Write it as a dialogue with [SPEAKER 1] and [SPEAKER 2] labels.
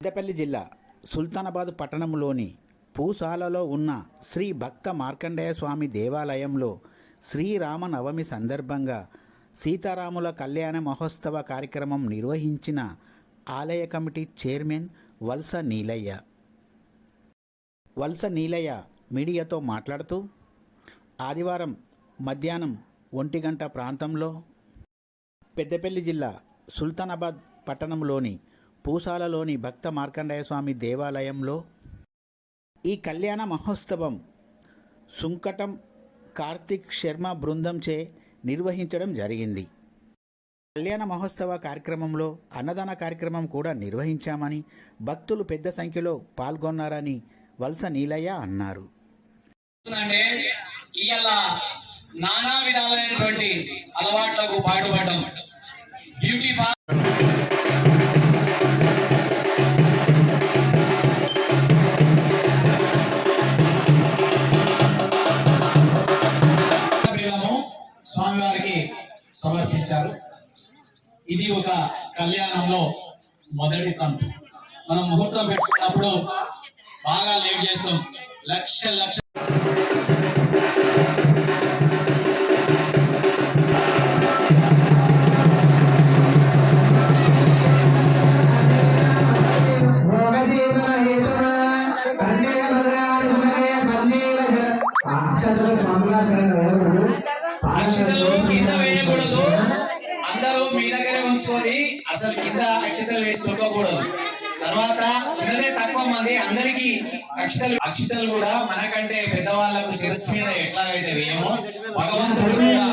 [SPEAKER 1] పెద్దపల్లి జిల్లా సుల్తానాబాద్ పట్టణంలోని పూసాలలో ఉన్న శ్రీ భక్త మార్కండేయ స్వామి దేవాలయంలో శ్రీరామనవమి సందర్భంగా సీతారాముల కళ్యాణ మహోత్సవ కార్యక్రమం నిర్వహించిన ఆలయ కమిటీ చైర్మన్ వల్స నీలయ్య. వల్స నీలయ్య మీడియాతో మాట్లాడుతూ ఆదివారం మధ్యాహ్నం ఒంటి గంట ప్రాంతంలో పెద్దపల్లి జిల్లా సుల్తానాబాద్ పట్టణంలోని పూసాలలోని భక్త మార్కండేయస్వామి దేవాలయంలో ఈ కళ్యాణ మహోత్సవం సుంకటం కార్తిక్ శర్మ బృందంచే నిర్వహించడం జరిగింది. కళ్యాణ మహోత్సవ కార్యక్రమంలో అన్నదాన కార్యక్రమం కూడా నిర్వహించామని భక్తులు పెద్ద సంఖ్యలో పాల్గొన్నారని వలస నీలయ్య అన్నారు.
[SPEAKER 2] నానా విధాలైనటువంటి అలవాట్లకు పాటుపడడం. బ్యూటీ సమర్పించారు ఇది ఒక కళ్యాణంలో మొదటి తంతు మనం ముహూర్తం పెట్టుకున్నప్పుడు బాగా లేట్ చేస్తాం. లక్ష లక్ష. అక్షతలు కింద వేయకూడదు. మీ దగ్గరే ఉంచుకొని అసలు కింద అక్షతలు వేసి తొక్కకూడదు తర్వాత ఉన్నదే తక్కువ మంది అందరికి అక్షతలు అక్షతలు కూడా మనకంటే పెద్దవాళ్ళకు శిరస్సు మీద ఎట్లాగైతే వేయమో భగవంతుడు కూడా